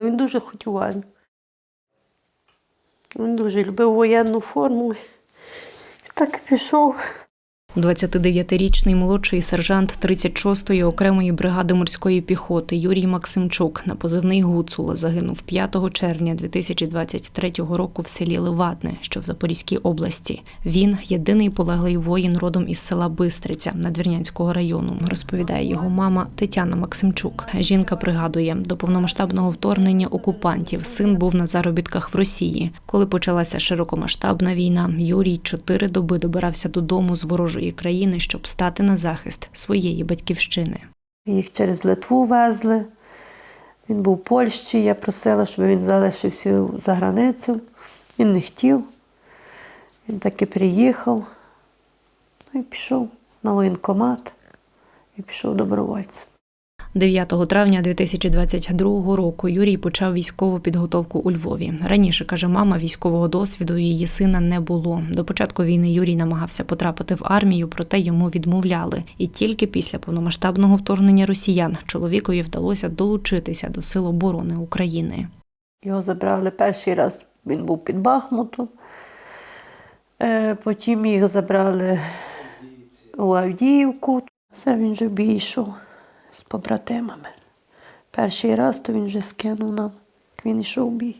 Він дуже хотів армію. Він дуже любив воєнну форму. Так пішов. 29-річний молодший сержант 36-ї окремої бригади морської піхоти Юрій Максимчук на позивний Гуцула загинув 5 червня 2023 року в селі Левадне, що в Запорізькій області. Він єдиний полеглий воїн родом із села Бистриця Надвірнянського району, розповідає його мама Тетяна Максимчук. Жінка пригадує, до повномасштабного вторгнення окупантів син був на заробітках в Росії. Коли почалася широкомасштабна війна, Юрій чотири доби добирався додому з ворожої країни, щоб стати на захист своєї батьківщини. Їх через Литву везли. Він був у Польщі. Я просила, щоб він залишився за границю. Він не хотів. Він таки приїхав. Ну і пішов на воєнкомат і пішов добровольцем. 9 травня 2022 року Юрій почав військову підготовку у Львові. Раніше каже мама, військового досвіду її сина не було. До початку війни Юрій намагався потрапити в армію, проте йому відмовляли. І тільки після повномасштабного вторгнення росіян чоловікові вдалося долучитися до сил оборони України. Його забрали перший раз, він був під Бахмутом. Е, Потім їх забрали у Авдіївку. Все він вже бійшов з побратимами. Перший раз то він вже скинув нам, як він йшов в бій.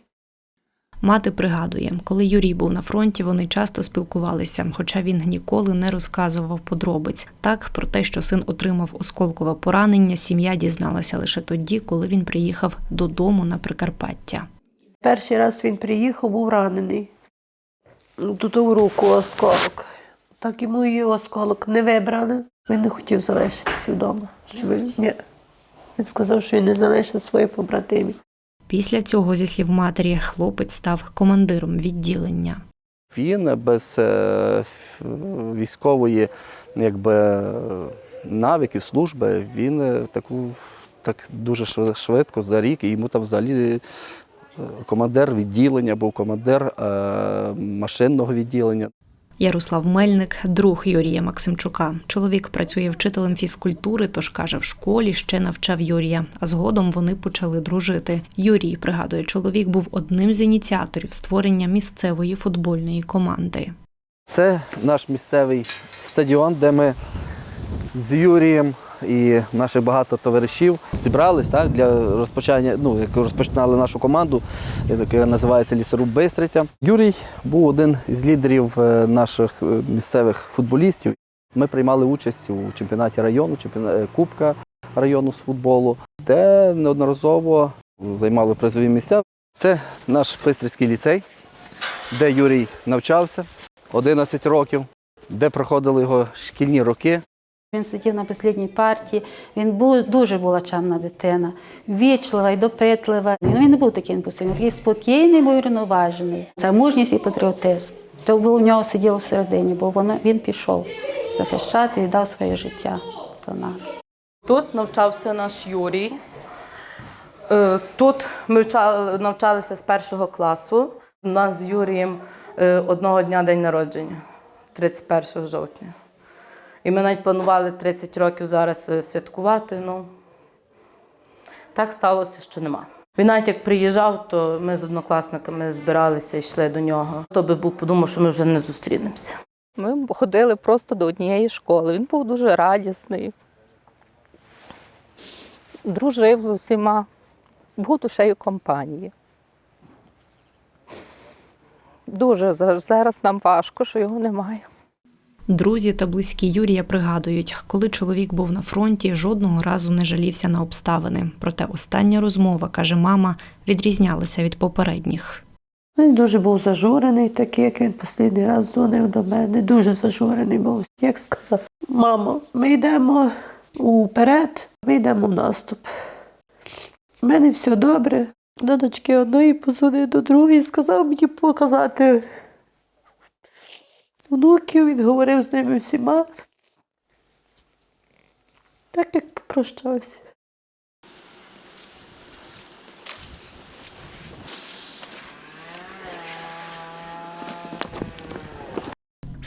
Мати пригадує, коли Юрій був на фронті, вони часто спілкувалися, хоча він ніколи не розказував подробиць. Так про те, що син отримав осколкове поранення, сім'я дізналася лише тоді, коли він приїхав додому на Прикарпаття. Перший раз він приїхав, був ранений. Тут у руку осколок. Так йому і осколок не вибрали. Він не хотів залишитися вдома. Що він, ні. він сказав, що він не залишить своїх побратимів. Після цього, зі слів матері, хлопець став командиром відділення. Він без е, військової якби, навиків, служби, він е, таку так дуже швидко за рік, і йому там взагалі е, командир відділення, був командир машинного відділення. Ярослав Мельник, друг Юрія Максимчука. Чоловік працює вчителем фізкультури, тож каже, в школі ще навчав Юрія. А згодом вони почали дружити. Юрій пригадує, чоловік був одним з ініціаторів створення місцевої футбольної команди. Це наш місцевий стадіон, де ми з Юрієм і наших багато товаришів зібрались так, для розпочання, ну, як розпочинали нашу команду, яка називається Лісоруб Бистриця. Юрій був один із лідерів е, наших е, місцевих футболістів. Ми приймали участь у чемпіонаті району, чемпіонаті Кубка району з футболу, де неодноразово займали призові місця. Це наш Бистрицький ліцей, де Юрій навчався. 11 років, де проходили його шкільні роки. Він сидів на послідній партії. Він був дуже була чемна дитина, вічлива і допитлива. Ну, він не був такий імпульсивний, такий спокійний, був рівноважений. Це мужність і патріотизм. Було у нього сиділо всередині, бо воно, він пішов захищати і дав своє життя за нас. Тут навчався наш Юрій. Е, Тут ми навчалися з першого класу. У нас з Юрієм е, одного дня день народження, 31 жовтня. І ми навіть планували 30 років зараз е, святкувати. Ну так сталося, що нема. Він навіть як приїжджав, то ми з однокласниками збиралися і йшли до нього. Хто би був подумав, що ми вже не зустрінемося. Ми ходили просто до однієї школи. Він був дуже радісний, дружив з усіма, був душею компанії. Дуже зараз нам важко, що його немає. Друзі та близькі Юрія пригадують, коли чоловік був на фронті, жодного разу не жалівся на обставини. Проте остання розмова, каже мама, відрізнялася від попередніх. Він дуже був зажурений, такий, як він останній раз дзвонив до мене. Дуже зажурений був. Як сказав, мамо, ми йдемо уперед, ми йдемо в наступ. У мене все добре. До дочки одної позвонив до другої, сказав мені показати внуків, він говорив з ними всіма. Так як попрощався.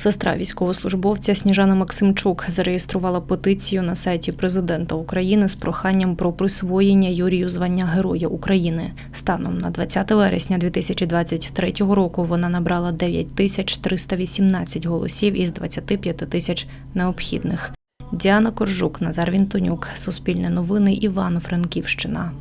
Сестра військовослужбовця Сніжана Максимчук зареєструвала петицію на сайті президента України з проханням про присвоєння Юрію звання Героя України. Станом на 20 вересня 2023 року вона набрала 9 тисяч 318 голосів із 25 тисяч необхідних. Діана Коржук, Назар Вінтонюк, Суспільне новини, Івано-Франківщина.